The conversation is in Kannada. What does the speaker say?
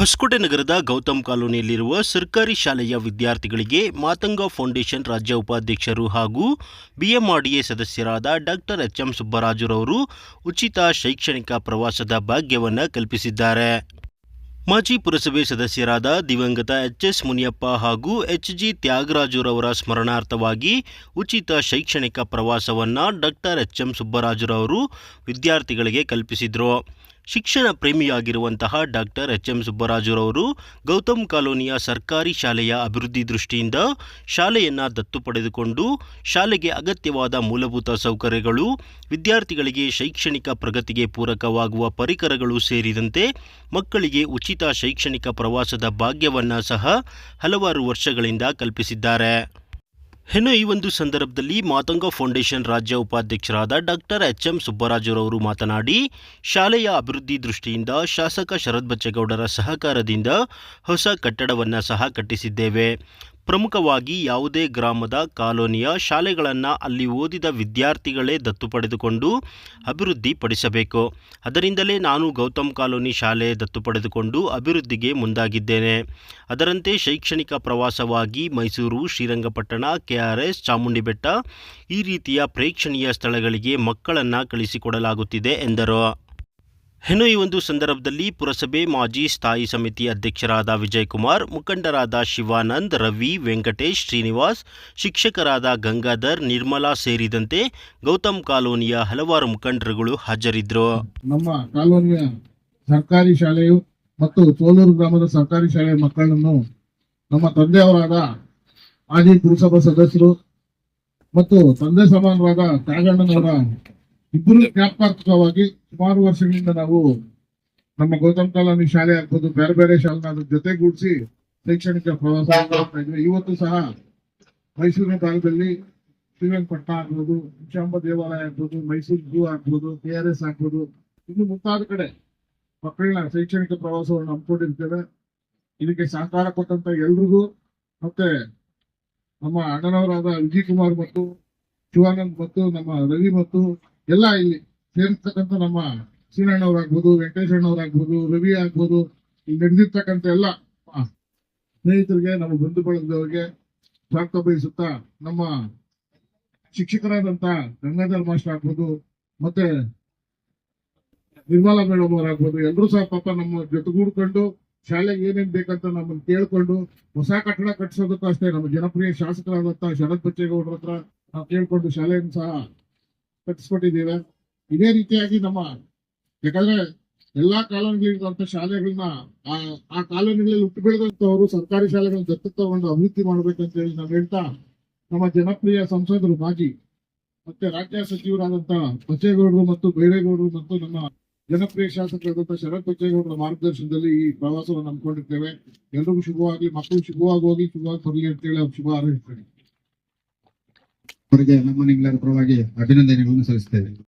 ಹೊಸಕೋಟೆ ನಗರದ ಗೌತಮ್ ಕಾಲೋನಿಯಲ್ಲಿರುವ ಸರ್ಕಾರಿ ಶಾಲೆಯ ವಿದ್ಯಾರ್ಥಿಗಳಿಗೆ ಮಾತಂಗ ಫೌಂಡೇಶನ್ ರಾಜ್ಯ ಉಪಾಧ್ಯಕ್ಷರು ಹಾಗೂ ಬಿಎಂಆರ್ಡಿಎ ಸದಸ್ಯರಾದ ಡಾಕ್ಟರ್ ಎಚ್ ಎಂ ಸುಬ್ಬರಾಜುರವರು ಉಚಿತ ಶೈಕ್ಷಣಿಕ ಪ್ರವಾಸದ ಭಾಗ್ಯವನ್ನು ಕಲ್ಪಿಸಿದ್ದಾರೆ. ಮಾಜಿ ಪುರಸಭೆ ಸದಸ್ಯರಾದ ದಿವಂಗತ ಎಚ್ ಎಸ್ ಮುನಿಯಪ್ಪ ಹಾಗೂ ಎಚ್ ಜಿ ತ್ಯಾಗರಾಜುರವರ ಸ್ಮರಣಾರ್ಥವಾಗಿ ಉಚಿತ ಶೈಕ್ಷಣಿಕ ಪ್ರವಾಸವನ್ನು ಡಾಕ್ಟರ್ ಎಚ್ ಎಂ ಸುಬ್ಬರಾಜುರವರು ವಿದ್ಯಾರ್ಥಿಗಳಿಗೆ ಕಲ್ಪಿಸಿದರು. ಶಿಕ್ಷಣ ಪ್ರೇಮಿಯಾಗಿರುವಂತಹ ಡಾಕ್ಟರ್ ಎಚ್ ಎಂ ಸುಬ್ಬರಾಜುರವರು ಗೌತಮ್ ಕಾಲೋನಿಯ ಸರ್ಕಾರಿ ಶಾಲೆಯ ಅಭಿವೃದ್ಧಿ ದೃಷ್ಟಿಯಿಂದ ಶಾಲೆಯನ್ನು ದತ್ತು ಪಡೆದುಕೊಂಡು ಶಾಲೆಗೆ ಅಗತ್ಯವಾದ ಮೂಲಭೂತ ಸೌಕರ್ಯಗಳು, ವಿದ್ಯಾರ್ಥಿಗಳಿಗೆ ಶೈಕ್ಷಣಿಕ ಪ್ರಗತಿಗೆ ಪೂರಕವಾಗುವ ಪರಿಕರಗಳು ಸೇರಿದಂತೆ ಮಕ್ಕಳಿಗೆ ಉಚಿತ ಶೈಕ್ಷಣಿಕ ಪ್ರವಾಸದ ಭಾಗ್ಯವನ್ನು ಸಹ ಹಲವಾರು ವರ್ಷಗಳಿಂದ ಕಲ್ಪಿಸಿದ್ದಾರೆ. ಇನ್ನು ಈ ಒಂದು ಸಂದರ್ಭದಲ್ಲಿ ಮಾತಂಗ ಫೌಂಡೇಶನ್ ರಾಜ್ಯ ಉಪಾಧ್ಯಕ್ಷರಾದ ಡಾಕ್ಟರ್ ಎಚ್ ಎಂ ಸುಬ್ಬರಾಜುರವರು ಮಾತನಾಡಿ, ಶಾಲೆಯ ಅಭಿವೃದ್ಧಿ ದೃಷ್ಟಿಯಿಂದ ಶಾಸಕ ಶರತ್ ಬಚ್ಚೇಗೌಡರ ಸಹಕಾರದಿಂದ ಹೊಸ ಕಟ್ಟಡವನ್ನು ಸಹ ಕಟ್ಟಿಸಿದ್ದೇವೆ. ಪ್ರಮುಖವಾಗಿ ಯಾವುದೇ ಗ್ರಾಮದ ಕಾಲೋನಿಯ ಶಾಲೆಗಳನ್ನು ಅಲ್ಲಿ ಓದಿದ ವಿದ್ಯಾರ್ಥಿಗಳೇ ದತ್ತು ಪಡೆದುಕೊಂಡು ಅಭಿವೃದ್ಧಿಪಡಿಸಬೇಕು ಅದರಿಂದಲೇ ನಾನು ಗೌತಮ್ ಕಾಲೋನಿ ಶಾಲೆ ದತ್ತು ಪಡೆದುಕೊಂಡು ಅಭಿವೃದ್ಧಿಗೆ ಮುಂದಾಗಿದ್ದೇನೆ. ಅದರಂತೆ ಶೈಕ್ಷಣಿಕ ಪ್ರವಾಸವಾಗಿ ಮೈಸೂರು, ಶ್ರೀರಂಗಪಟ್ಟಣ, ಕೆಆರ್ಎಸ್ ಚಾಮುಂಡಿ ಬೆಟ್ಟ ಈ ರೀತಿಯ ಪ್ರೇಕ್ಷಣೀಯ ಸ್ಥಳಗಳಿಗೆ ಮಕ್ಕಳನ್ನು ಕಳಿಸಿಕೊಡಲಾಗುತ್ತಿದೆ ಎಂದರು. ಇನ್ನು ಈ ಒಂದು ಸಂದರ್ಭದಲ್ಲಿ ಪುರಸಭೆ ಮಾಜಿ ಸ್ಥಾಯಿ ಸಮಿತಿ ಅಧ್ಯಕ್ಷರಾದ ವಿಜಯಕುಮಾರ್, ಮುಖಂಡರಾದ ಶಿವಾನಂದ್, ರವಿ, ವೆಂಕಟೇಶ್ ಶ್ರೀನಿವಾಸ್, ಶಿಕ್ಷಕರಾದ ಗಂಗಾಧರ್, ನಿರ್ಮಲಾ ಸೇರಿದಂತೆ ಗೌತಮ್ ಕಾಲೋನಿಯ ಹಲವಾರು ಮುಖಂಡರುಗಳು ಹಾಜರಿದ್ದರು. ನಮ್ಮ ಕಾಲೋನಿಯ ಸರ್ಕಾರಿ ಶಾಲೆಯು ಮತ್ತು ತೋಲೂರು ಗ್ರಾಮದ ಸರ್ಕಾರಿ ಶಾಲೆಯ ಮಕ್ಕಳನ್ನು ನಮ್ಮ ತಂದೆಯವರಾದ ಮಾಜಿ ಪುರಸಭಾ ಸದಸ್ಯರು ಮತ್ತು ತಂದೆ ಸಮಾನರಾದ ತ್ಯಾಗಣ್ಣನವರ ಇಬ್ಬರು ಜ್ಞಾಪಕಾರ್ಥಕವಾಗಿ ಸುಮಾರು ವರ್ಷಗಳಿಂದ ನಾವು ನಮ್ಮ ಗೌತಮ್ ಕಾಲೋನಿ ಶಾಲೆ ಆಗ್ಬೋದು, ಬೇರೆ ಬೇರೆ ಶಾಲೆ ಅದ್ರ ಜೊತೆಗೂಡಿಸಿ ಶೈಕ್ಷಣಿಕ ಪ್ರವಾಸ ಇವತ್ತು ಸಹ ಮೈಸೂರಿನ ಕಾಲದಲ್ಲಿ ಶ್ರೀರಂಗಪಟ್ಟಣ ಆಗ್ಬೋದು ಶಾಂಬ ದೇವಾಲಯ ಆಗ್ಬೋದು, ಮೈಸೂರು ಝೂ ಆಗ್ಬೋದು, ಕೆ ಆರ್ ಎಸ್ ಆಗ್ಬೋದು. ಇನ್ನು ಮುಂತಾದ ಕಡೆ ಮಕ್ಕಳನ್ನ ಶೈಕ್ಷಣಿಕ ಪ್ರವಾಸವನ್ನು ಹಮ್ಮಿಕೊಂಡಿರ್ತೇವೆ. ಇದಕ್ಕೆ ಸಹಕಾರ ಕೊಟ್ಟಂತ ಎಲ್ರಿಗೂ ಮತ್ತೆ ನಮ್ಮ ಅಣ್ಣನವರಾದ ವಿಜಯ್ ಕುಮಾರ್ ಮತ್ತು ಶಿವಾನಂದ್ ಮತ್ತು ನಮ್ಮ ರವಿ ಮತ್ತು ಎಲ್ಲ ಇಲ್ಲಿ ಸೇರಿರ್ತಕ್ಕಂಥ ನಮ್ಮ ಶ್ರೀರಣ್ಣವ್ರಾಗ್ಬೋದು ವೆಂಕಟೇಶ್ ಅಣ್ಣವರಾಗ್ಬೋದು ರವಿ ಆಗ್ಬೋದು, ಇಲ್ಲಿ ನಡೆದಿರ್ತಕ್ಕಂಥ ಎಲ್ಲ ಸ್ನೇಹಿತರಿಗೆ, ನಮ್ಮ ಬಂಧು ಬಳಗದವರಿಗೆ ಸ್ವಾಗತ ಬಯಸುತ್ತಾ ನಮ್ಮ ಶಿಕ್ಷಕರಾದಂತ ಗಂಗಾಧರ್ ಮಾಸ್ಟರ್ ಆಗ್ಬೋದು, ಮತ್ತೆ ನಿರ್ಮಲಾ ಮೇಡಮ್ ಅವರಾಗ್ಬೋದು ಎಲ್ಲರೂ ಸಹ ಪಾಪ ನಮ್ಮ ಜೊತೆಗೂಡ್ಕೊಂಡು ಶಾಲೆಗೆ ಏನೇನ್ ಬೇಕಂತ ನಮ್ಮನ್ನು ಕೇಳ್ಕೊಂಡು ಹೊಸ ಕಟ್ಟಡ ಕಟ್ಟಿಸೋದಕ್ಕೂ ಅಷ್ಟೇ, ನಮ್ಮ ಜನಪ್ರಿಯ ಶಾಸಕರಾದಂತ ಶರತ್ ಬಚ್ಚೇಗೌಡರ ಹತ್ರ ನಾವು ಕೇಳ್ಕೊಂಡು ಶಾಲೆಯನ್ನು ಸಹ ಕಟ್ಟಿಸ್ಕೊಟ್ಟಿದ್ದೇವೆ. ಇದೇ ರೀತಿಯಾಗಿ ನಮ್ಮ, ಯಾಕಂದ್ರೆ ಎಲ್ಲಾ ಕಾಲೋನಿಗಳಿರುವಂತ ಶಾಲೆಗಳನ್ನ ಆ ಆ ಕಾಲೋನಿಗಳಲ್ಲಿ ಹುಟ್ಟು ಬೆಳೆದಂತವರು ಸರ್ಕಾರಿ ಶಾಲೆಗಳನ್ನ ದತ್ತು ತಗೊಂಡು ಅಭಿವೃದ್ಧಿ ಮಾಡ್ಬೇಕಂತ ಹೇಳಿ ನಾವು ಹೇಳ್ತಾ ನಮ್ಮ ಜನಪ್ರಿಯ ಸಂಸದರು ಮಾಜಿ ಮತ್ತೆ ರಾಜ್ಯ ಸಚಿವರಾದಂತಹ ಬಚ್ಚೇಗೌಡರು ಮತ್ತು ಬೈರೇಗೌಡರು ಮತ್ತು ನಮ್ಮ ಜನಪ್ರಿಯ ಶಾಸಕರಾದಂತಹ ಶರತ್ ಬಚ್ಚೇಗೌಡರ ಮಾರ್ಗದರ್ಶನದಲ್ಲಿ ಈ ಪ್ರವಾಸವನ್ನು ನಂಬಿಕೊಂಡಿರ್ತೇವೆ ಎಲ್ರಿಗೂ ಶುಭವಾಗ್ಲಿ, ಮಕ್ಕಳು ಶುಭವಾಗಿ ಹೋಗಿ, ಶುಭವಾಗಿ ಬರಲಿ ಅಂತೇಳಿ ಅವ್ರು ಶುಭ ಹಾರೈಸ್ತೇನೆ ಅವರಿಗೆ ನಮ್ಮ ಪರವಾಗಿ ಅಭಿನಂದನೆಗಳನ್ನು ಸಲ್ಲಿಸ್ತೇವೆ.